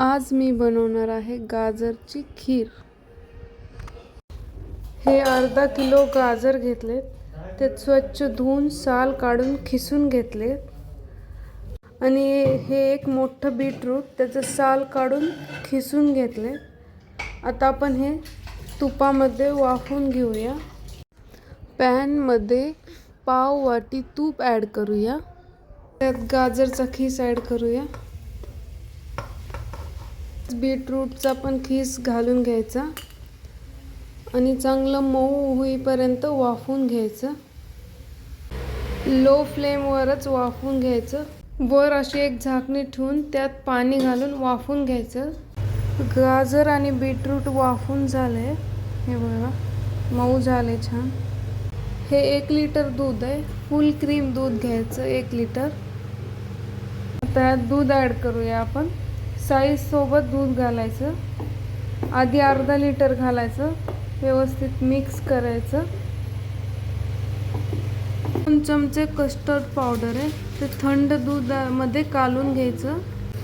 आज मी बनवणार आहे गाजरची खीर. हे अर्धा किलो गाजर घेतलेत. ते स्वच्छ धुवून साल काढून खिसून घेतलेत. आणि हे एक मोठं बीटरूट त्याचं साल काढून खिसून घेतले आता आपण हे तुपामध्ये वाफून घेऊया. पॅनमध्ये पाव वाटी तूप ॲड करूया. त्यात गाजरचा खीस ॲड करूया. बीटरूटचा पण खीस घालून घ्यायचा आणि चांगलं मऊ होईपर्यंत वाफून घ्यायचं. लो फ्लेमवरच वाफून घ्यायचं. वर अशी एक झाकणी ठेवून त्यात पाणी घालून वाफून घ्यायचं. गाजर आणि बीटरूट वाफून झालं आहे हे बघा मऊ झाले छान. हे एक लिटर दूध आहे. फुल क्रीम दूध घ्यायचं एक लिटर. त्यात दूध ॲड करूया आपण. साईजसोबत दूध घालायचं. आधी अर्धा लिटर घालायचं. व्यवस्थित मिक्स करायचं. दोन चमचे कस्टर्ड पावडर आहे. ते थंड दुधामध्ये कालून घ्यायचं.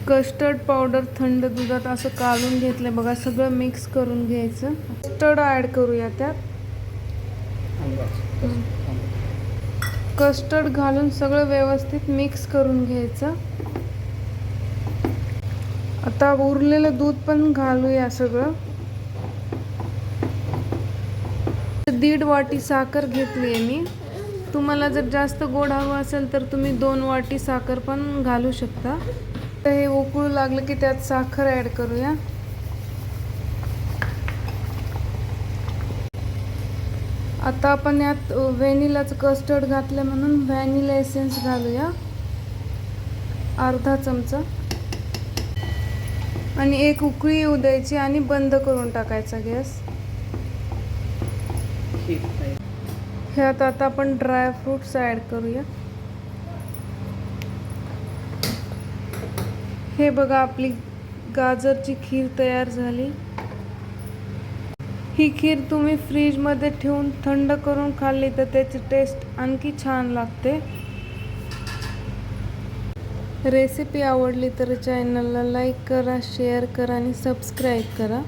कस्टर्ड पावडर थंड दुधात असं कालून घेतलं बघा. सगळं मिक्स करून घ्यायचं. कस्टर्ड ॲड करूया त्यात. कस्टर्ड घालून सगळं व्यवस्थित मिक्स करून घ्यायचं. आता उरलेलं दूध पण घालूया सगळं. दीड वाटी साखर घेतली आहे मी. तुम्हाला जर जास्त गोड हवं असेल तर तुम्ही दोन वाटी साखर पण घालू शकता. तर हे उकळू लागलं की त्यात साखर ॲड करूया. आता आपण यात व्हॅनिलाचं कस्टर्ड घातलं म्हणून व्हॅनिला एसेन्स घालूया. अर्धा चमचा. आणि एक उकळी येऊ द्यायची आणि बंद करून टाकायचा गॅस. ह्यात आता आपण ड्रायफ्रूट्स ॲड करूया. हे बघा आपली गाजरची खीर तयार झाली. ही खीर तुम्ही फ्रीजमध्ये ठेवून थंड करून खाल्ली तर त्याची टेस्ट आणखी छान लागते. रेसिपी आवडली तर चॅनलला लाईक करा शेअर करा आणि सबस्क्राईब करा.